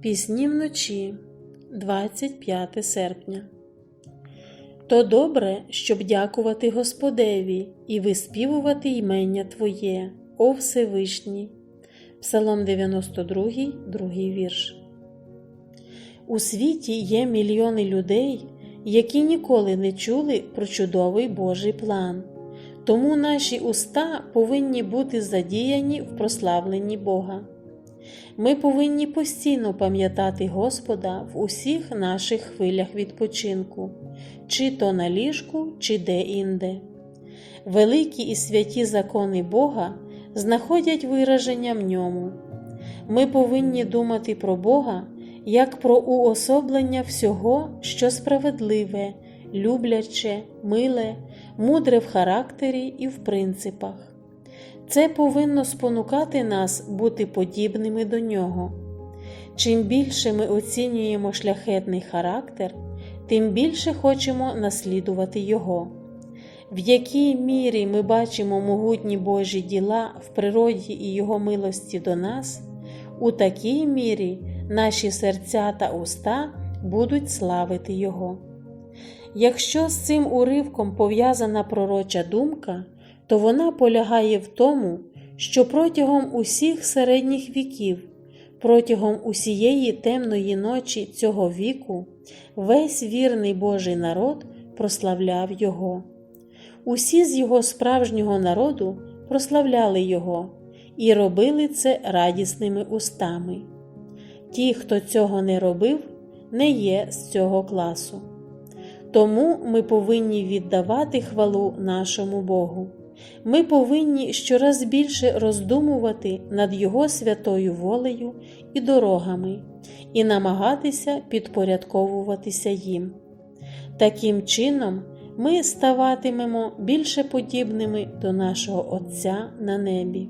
Пісні вночі, 25 серпня. То добре, щоб дякувати Господеві і виспівувати ймення Твоє, о Всевишній. Псалом 92, другий вірш. У світі є мільйони людей, які ніколи не чули про чудовий Божий план. Тому наші уста повинні бути задіяні в прославленні Бога. Ми повинні постійно пам'ятати Господа в усіх наших хвилях відпочинку, чи то на ліжку, чи де-інде. Великі і святі закони Бога знаходять вираження в ньому. Ми повинні думати про Бога як про уособлення всього, що справедливе, любляче, миле, мудре в характері і в принципах. Це повинно спонукати нас бути подібними до нього. Чим більше ми оцінюємо шляхетний характер, тим більше хочемо наслідувати його. В якій мірі ми бачимо могутні Божі діла в природі і Його милості до нас, у такій мірі наші серця та уста будуть славити Його. Якщо з цим уривком пов'язана пророча думка, то вона полягає в тому, що протягом усіх середніх віків, протягом усієї темної ночі цього віку, весь вірний Божий народ прославляв Його. Усі з його справжнього народу прославляли Його і робили це радісними устами. Ті, хто цього не робив, не є з цього класу. Тому ми повинні віддавати хвалу нашому Богу. Ми повинні щораз більше роздумувати над Його святою волею і дорогами і намагатися підпорядковуватися їм. Таким чином, ми ставатимемо більше подібними до нашого Отця на небі.